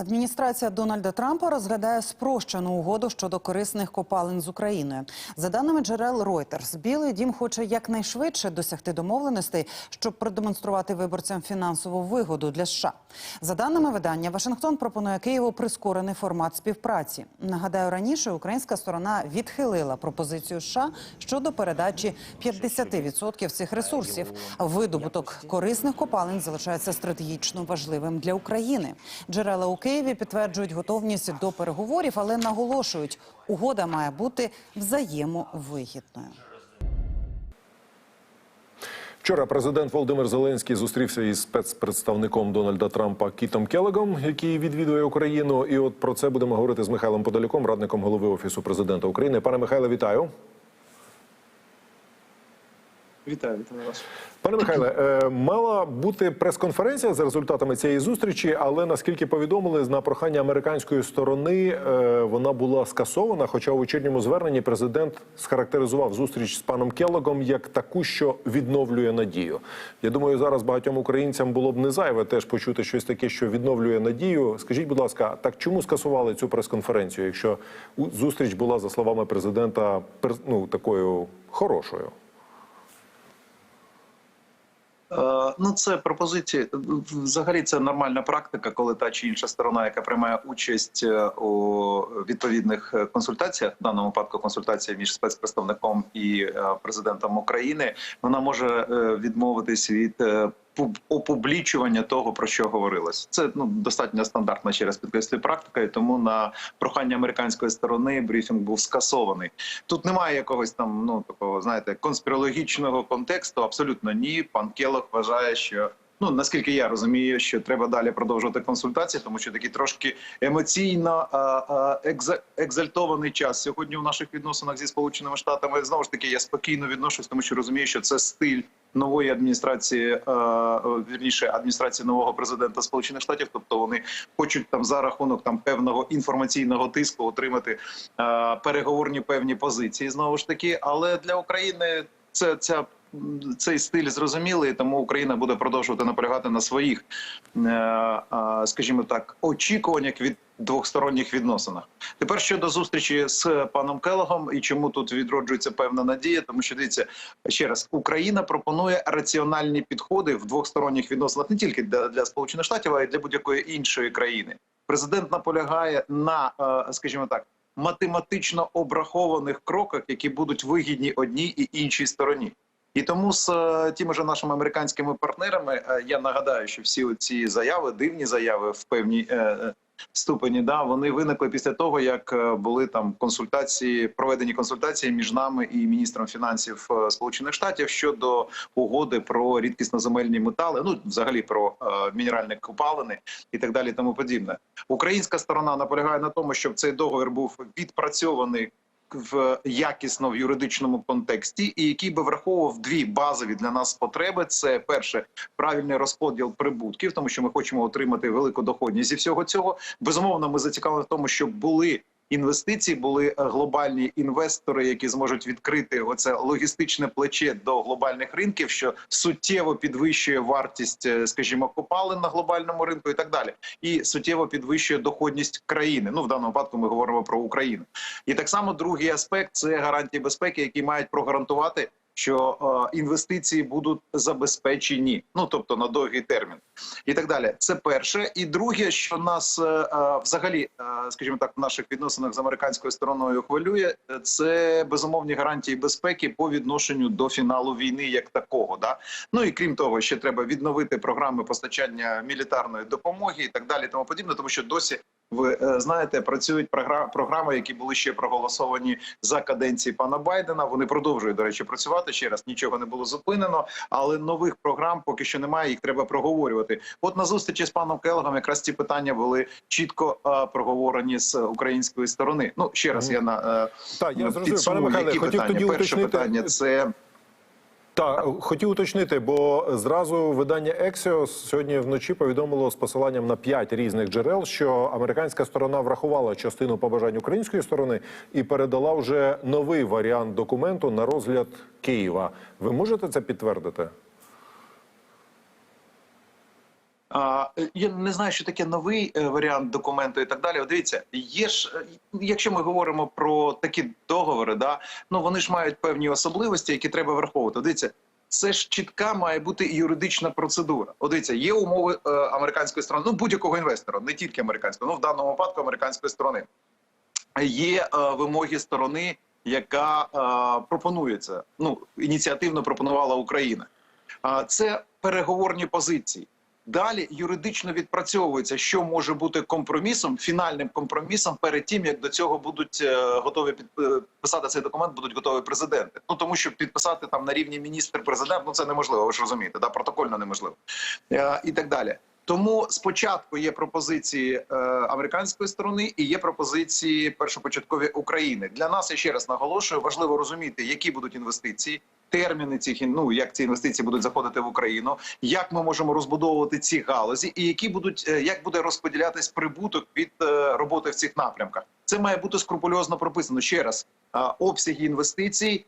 Адміністрація Дональда Трампа розглядає спрощену угоду щодо корисних копалин з Україною. За даними джерел Reuters, Білий Дім хоче якнайшвидше досягти домовленостей, щоб продемонструвати виборцям фінансову вигоду для США. За даними видання, Вашингтон пропонує Києву прискорений формат співпраці. Нагадаю, раніше українська сторона відхилила пропозицію США щодо передачі 50% цих ресурсів. Видобуток корисних копалин залишається стратегічно важливим для України. Джерела у підтверджують готовність до переговорів, але наголошують, угода має бути взаємовигідною. Вчора президент Володимир Зеленський зустрівся із спецпредставником Дональда Трампа Кітом Келегом, який відвідує Україну. І от про це будемо говорити з Михайлом Подоляком, радником голови офісу президента України. Пане Михайле, вітаю. Вітаю, вітаю вас. Пане Михайле, е, мала бути прес-конференція за результатами цієї зустрічі, але наскільки повідомили, на прохання американської сторони е, вона була скасована. Хоча у вечірньому зверненні президент схарактеризував зустріч з паном Келлогом як таку, що відновлює надію. Я думаю, зараз багатьом українцям було б не зайве теж почути щось таке, що відновлює надію. Скажіть, будь ласка, так чому скасували цю прес-конференцію, якщо зустріч була за словами президента ну, такою хорошою? Е, ну, це пропозиції. Взагалі, це нормальна практика, коли та чи інша сторона, яка приймає участь е, у відповідних е, консультаціях, в даному випадку консультація між спецпредставником і президентом України, вона може відмовитись від. Пуб- Опублічування того про що говорилось, це ну достатньо стандартна через підкреслюю практика, і тому на прохання американської сторони брифінг був скасований. Тут немає якогось там, ну такого знаєте, конспірологічного контексту. Абсолютно ні. Пан Келох вважає, що. Ну наскільки я розумію, що треба далі продовжувати консультації, тому що такий трошки емоційно екзальтований час сьогодні в наших відносинах зі сполученими штатами. Знову ж таки, я спокійно відношусь, тому що розумію, що це стиль нової адміністрації, вірніше адміністрації нового президента Сполучених Штатів. Тобто вони хочуть там за рахунок там певного інформаційного тиску отримати переговорні певні позиції. Знову ж таки, але для України це ця. Цей стиль зрозумілий, тому Україна буде продовжувати наполягати на своїх, е, скажімо так, очікуваннях від двосторонніх відносинах. Тепер щодо зустрічі з паном Келогом і чому тут відроджується певна надія, тому що дивіться ще раз, Україна пропонує раціональні підходи в двосторонніх відносинах не тільки для, для Сполучених Штатів, а й для будь-якої іншої країни. Президент наполягає на, е, скажімо так. Математично обрахованих кроках, які будуть вигідні одній і іншій стороні, і тому з е, тими ж нашими американськими партнерами е, я нагадаю, що всі ці заяви, дивні заяви в певній е, ступені, да вони виникли після того, як були там консультації, проведені консультації між нами і міністром фінансів Сполучених Штатів щодо угоди про рідкісноземельні метали, ну взагалі про мінеральні копалини і так далі, тому подібне. Українська сторона наполягає на тому, щоб цей договір був відпрацьований в якісно в юридичному контексті, і який би враховував дві базові для нас потреби: це перше правильний розподіл прибутків, тому що ми хочемо отримати велику доходність зі всього цього. Безумовно, ми зацікавлені в тому, щоб були. Інвестиції були е, глобальні інвестори, які зможуть відкрити оце логістичне плече до глобальних ринків, що суттєво підвищує вартість, е, скажімо, копалин на глобальному ринку і так далі, і суттєво підвищує доходність країни. Ну в даному випадку ми говоримо про Україну. І так само другий аспект це гарантії безпеки, які мають прогарантувати. Що е, інвестиції будуть забезпечені, ну тобто на довгий термін, і так далі. Це перше. І друге, що нас е, е, взагалі, е, скажімо так, в наших відносинах з американською стороною хвилює, е, це безумовні гарантії безпеки по відношенню до фіналу війни як такого. Да? Ну і крім того, ще треба відновити програми постачання мілітарної допомоги і так далі, тому подібне, тому що досі. Ви е, знаєте, працюють програ- програми, які були ще проголосовані за каденції пана Байдена. Вони продовжують до речі працювати. Ще раз нічого не було зупинено, але нових програм поки що немає. Їх треба проговорювати. От на зустрічі з паном Келгом якраз ці питання були чітко е, проговорені з української сторони. Ну ще раз я на е, Так, я зрозумів. Пане Михайле, які хотів питання. тоді Перше уточнити. питання це. Так, хотів уточнити, бо зразу видання Ексіос сьогодні вночі повідомило з посиланням на п'ять різних джерел, що американська сторона врахувала частину побажань української сторони і передала вже новий варіант документу на розгляд Києва. Ви можете це підтвердити? А, я не знаю, що таке новий е, варіант документу і так далі. Дивіться, є ж, е, якщо ми говоримо про такі договори, да, ну вони ж мають певні особливості, які треба враховувати. Дивіться, це ж чітка має бути юридична процедура. От дивіться, є умови е, американської сторони, ну будь-якого інвестора, не тільки американського, ну в даному випадку американської сторони. Є е, вимоги сторони, яка е, пропонується. Ну ініціативно пропонувала Україна. А це переговорні позиції. Далі юридично відпрацьовується, що може бути компромісом, фінальним компромісом перед тим, як до цього будуть е, готові підписати цей документ, будуть готові президенти. Ну тому що підписати там на рівні міністр президент, ну це неможливо. Ви ж розумієте, да протокольно неможливо е, і так далі. Тому спочатку є пропозиції е, американської сторони і є пропозиції першопочаткові України. Для нас я ще раз наголошую, важливо розуміти, які будуть інвестиції, терміни цих ну, як ці інвестиції будуть заходити в Україну, як ми можемо розбудовувати ці галузі, і які будуть е, як буде розподілятись прибуток від е, роботи в цих напрямках. Це має бути скрупульозно прописано ще раз. Обсяги інвестицій.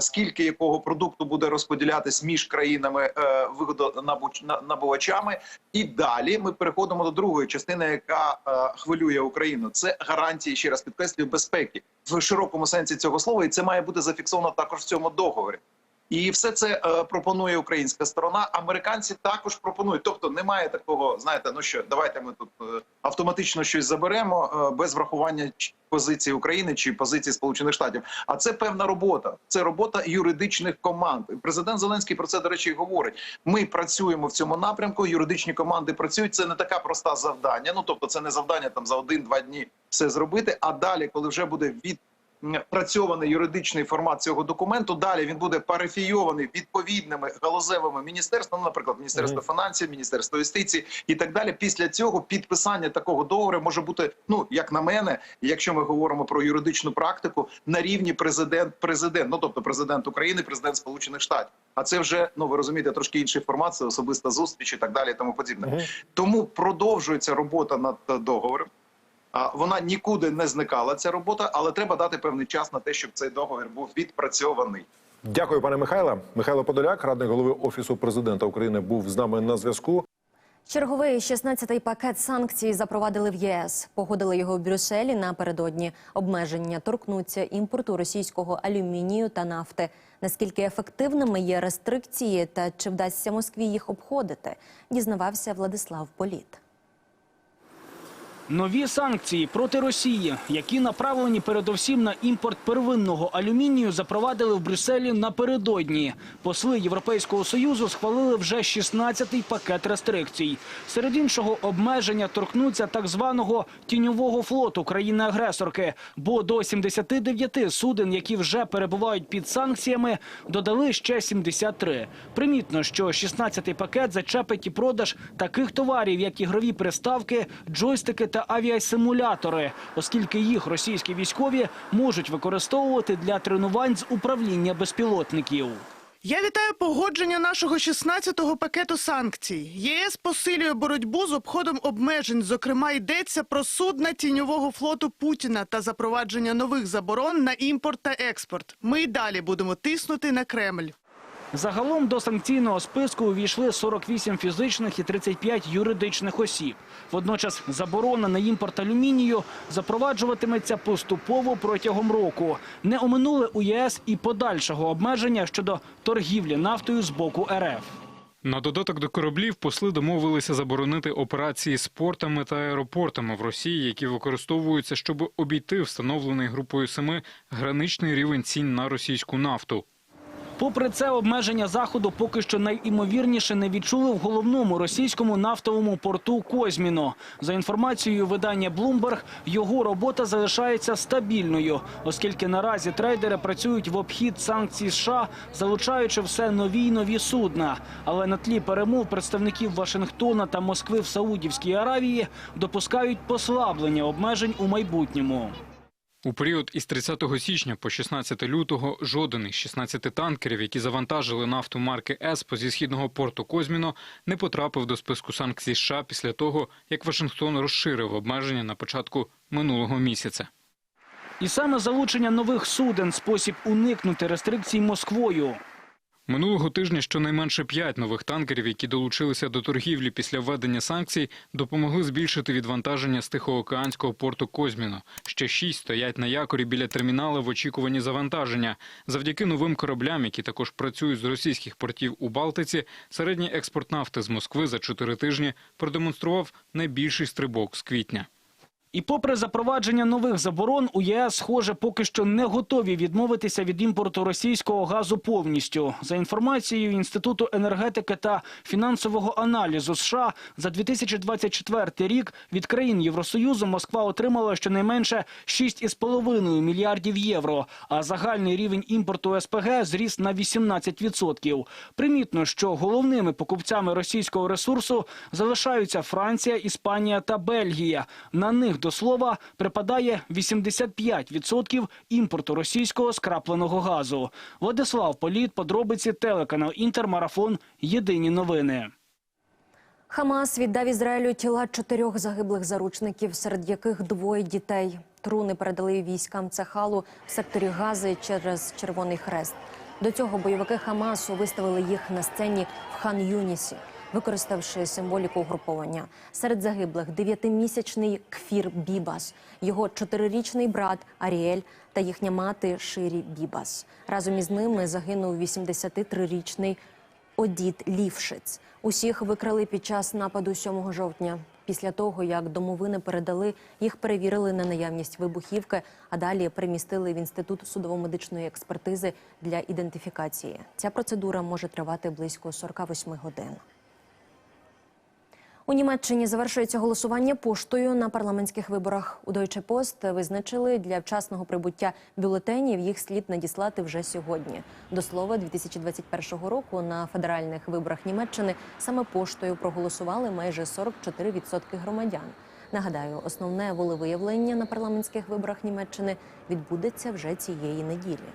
Скільки якого продукту буде розподілятись між країнами е, вигодонабувачами, і далі ми переходимо до другої частини, яка хвилює Україну. Це гарантії, ще раз підкреслюю, безпеки в широкому сенсі цього слова, і це має бути зафіксовано також в цьому договорі. І все це е, пропонує українська сторона. Американці також пропонують. Тобто немає такого, знаєте, ну що давайте ми тут е, автоматично щось заберемо е, без врахування позиції України чи позиції Сполучених Штатів. А це певна робота. Це робота юридичних команд. Президент Зеленський про це до речі говорить. Ми працюємо в цьому напрямку. Юридичні команди працюють. Це не така проста завдання. Ну тобто, це не завдання там за один-два дні все зробити. А далі, коли вже буде від працьований юридичний формат цього документу. Далі він буде парафійований відповідними галузевими міністерствами, наприклад, міністерство фінансів, міністерство юстиції і так далі. Після цього підписання такого договору може бути, ну як на мене, якщо ми говоримо про юридичну практику, на рівні президент-президент, ну тобто президент України, президент Сполучених Штатів. А це вже ну ви розумієте, трошки інший формат, це особиста зустріч і так далі, і тому подібне. Тому продовжується робота над договором. А вона нікуди не зникала ця робота, але треба дати певний час на те, щоб цей договір був відпрацьований. Дякую, пане Михайле. Михайло Подоляк, радник голови офісу президента України, був з нами на зв'язку. Черговий 16-й пакет санкцій запровадили в ЄС. Погодили його в Брюсселі напередодні. Обмеження торкнуться імпорту російського алюмінію та нафти. Наскільки ефективними є рестрикції та чи вдасться Москві їх обходити, дізнавався Владислав Політ. Нові санкції проти Росії, які направлені передовсім на імпорт первинного алюмінію, запровадили в Брюсселі напередодні. Посли Європейського союзу схвалили вже 16-й пакет рестрикцій. Серед іншого, обмеження торкнуться так званого тіньового флоту країни-агресорки. Бо до 79 суден, які вже перебувають під санкціями, додали ще 73. Примітно, що 16-й пакет зачепить і продаж таких товарів, як ігрові приставки, джойстики та авіасимулятори, оскільки їх російські військові можуть використовувати для тренувань з управління безпілотників. Я вітаю погодження нашого 16-го пакету санкцій. ЄС посилює боротьбу з обходом обмежень. Зокрема, йдеться про судна тіньового флоту Путіна та запровадження нових заборон на імпорт та експорт. Ми й далі будемо тиснути на Кремль. Загалом до санкційного списку увійшли 48 фізичних і 35 юридичних осіб. Водночас заборона на імпорт алюмінію запроваджуватиметься поступово протягом року. Не оминули у ЄС і подальшого обмеження щодо торгівлі нафтою з боку РФ. На додаток до кораблів посли домовилися заборонити операції з портами та аеропортами в Росії, які використовуються, щоб обійти встановлений групою семи граничний рівень цін на російську нафту. Попри це, обмеження заходу поки що найімовірніше не відчули в головному російському нафтовому порту Козміно. За інформацією видання Bloomberg, його робота залишається стабільною, оскільки наразі трейдери працюють в обхід санкцій США, залучаючи все нові й нові судна. Але на тлі перемов представників Вашингтона та Москви в Саудівській Аравії допускають послаблення обмежень у майбутньому. У період із 30 січня по 16 лютого жоден із 16 танкерів, які завантажили нафту марки Еспо зі східного порту Козміно, не потрапив до списку санкцій США після того, як Вашингтон розширив обмеження на початку минулого місяця. І саме залучення нових суден – спосіб уникнути рестрикцій Москвою. Минулого тижня щонайменше п'ять нових танкерів, які долучилися до торгівлі після введення санкцій, допомогли збільшити відвантаження з Тихоокеанського порту Козміно. Ще шість стоять на якорі біля термінала в очікуванні завантаження. Завдяки новим кораблям, які також працюють з російських портів у Балтиці, середній експорт нафти з Москви за чотири тижні продемонстрував найбільший стрибок з квітня. І попри запровадження нових заборон, у ЄС, схоже, поки що не готові відмовитися від імпорту російського газу повністю. За інформацією Інституту енергетики та фінансового аналізу США, за 2024 рік від країн Євросоюзу Москва отримала щонайменше 6,5 мільярдів євро, а загальний рівень імпорту СПГ зріс на 18%. Примітно, що головними покупцями російського ресурсу залишаються Франція, Іспанія та Бельгія. На них до слова припадає 85% імпорту російського скрапленого газу. Владислав Політ, подробиці телеканал Інтермарафон. Єдині новини. Хамас віддав Ізраїлю тіла чотирьох загиблих заручників, серед яких двоє дітей. Труни передали військам Цехалу в секторі Гази через Червоний Хрест. До цього бойовики Хамасу виставили їх на сцені в хан Юнісі, використавши символіку угруповання. Серед загиблих дев'ятимісячний Кфір Бібас, його чотирирічний брат Аріель та їхня мати Ширі Бібас. Разом із ними загинув 83-річний Одіт Лівшиц. Усіх викрали під час нападу 7 жовтня. Після того, як домовини передали, їх перевірили на наявність вибухівки, а далі перемістили в інститут судово-медичної експертизи для ідентифікації. Ця процедура може тривати близько 48 годин. У Німеччині завершується голосування поштою на парламентських виборах. У Deutsche Post визначили для вчасного прибуття бюлетенів їх слід надіслати вже сьогодні. До слова, 2021 року на федеральних виборах Німеччини саме поштою проголосували майже 44% громадян. Нагадаю, основне волевиявлення на парламентських виборах Німеччини відбудеться вже цієї неділі.